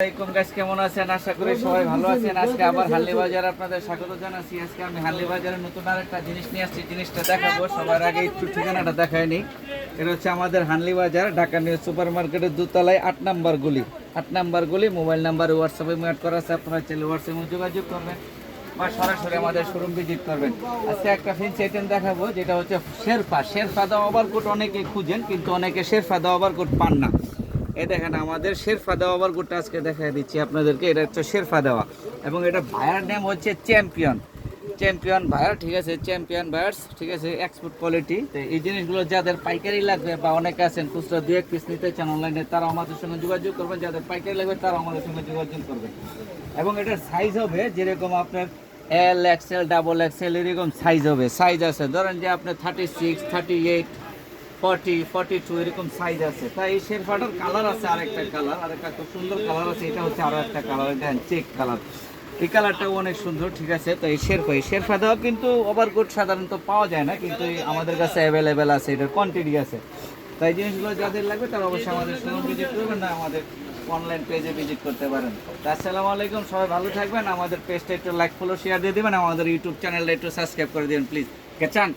আসসালামাইকুম গাইস কেমন আছেন? আশা করি সবাই ভালো আছেন। আজকে আবার হাল্লি বাজার আপনাদের স্বাগত জানাচ্ছি। আজকে আমি হাল্লি বাজারে নতুন আরেকটা জিনিস নিয়ে আসছি। জিনিসটা দেখাবো। সবার আগে একটু ঠিকানাটা দেখায়নি। এটা হচ্ছে আমাদের হানলি বাজার, ঢাকা নিউ সুপার মার্কেটের দোতলায় আট নাম্বার গুলি। আট নাম্বার গুলি, মোবাইল নাম্বার হোয়াটসঅ্যাপে ম্যাট করা আছে। আপনারা চাইলে হোয়াটসঅ্যাপে যোগাযোগ করবেন বা সরাসরি আমাদের শোরুম ভিজিট করবেন। আজকে একটা ফেন্সি আইটেম দেখাবো, যেটা হচ্ছে শেরপা। শেরপা দেওয়া ওভারকোট অনেকে খুঁজেন, কিন্তু অনেকে শেরপা দেওয়া ওভারকোট পান না। এই দেখেন, আমাদের শেরফা দেওয়া ওভারকোটটা আজকে দেখাই দিচ্ছি আপনাদেরকে। এটা হচ্ছে শেরফা দেওয়া। এবং এটা ভায়ার নেম হচ্ছে চ্যাম্পিয়ন চ্যাম্পিয়ন ভায়ার ঠিক আছে? চ্যাম্পিয়ন ভায়ার্স ঠিক আছে? এক্সপোর্ট কোয়ালিটি তো এই জিনিসগুলো যাদের পাইকারি লাগবে বা অনেকে আছেন, খুচরা দু এক পিস নিতে চান অনলাইনে তারা আমাদের সঙ্গে যোগাযোগ করবেন যাদের পাইকারি লাগবে তারা আমাদের সঙ্গে যোগাযোগ করবেন এবং এটার সাইজ হবে যেরকম আপনার এল এক্সেল ডাবল এক্সেল এরকম সাইজ হবে। সাইজ আছে। ধরেন যে আপনার thirty six thirty eight forty forty two এরকম সাইজ আছে। তাই এই শেরফাটার কালার আছে আরেকটা কালার আরেকটা খুব সুন্দর কালার আছে, এটা হচ্ছে আরও একটা কালার দেখেন চেক কালার এই কালারটাও অনেক সুন্দর, ঠিক আছে? তো এই শেরফা এই শেরফা দেওয়া কিন্তু ওভারকোট সাধারণত পাওয়া যায় না, কিন্তু আমাদের কাছে অ্যাভেলেবেল আছে, এটার কোয়ান্টিটি আছে। তাই জিনিসগুলো যাদের লাগবে তারা অবশ্যই আমাদের শোরুম ভিজিট করবেন, না আমাদের অনলাইন পেজে ভিজিট করতে পারেন। আসসালামু আলাইকুম, সবাই ভালো থাকবেন, আমাদের পেজটা একটু লাইক ফলো শেয়ার দিয়ে দেবেন, আমাদের ইউটিউব চ্যানেলটা একটু সাবস্ক্রাইব করে দিবেন প্লিজ কেচান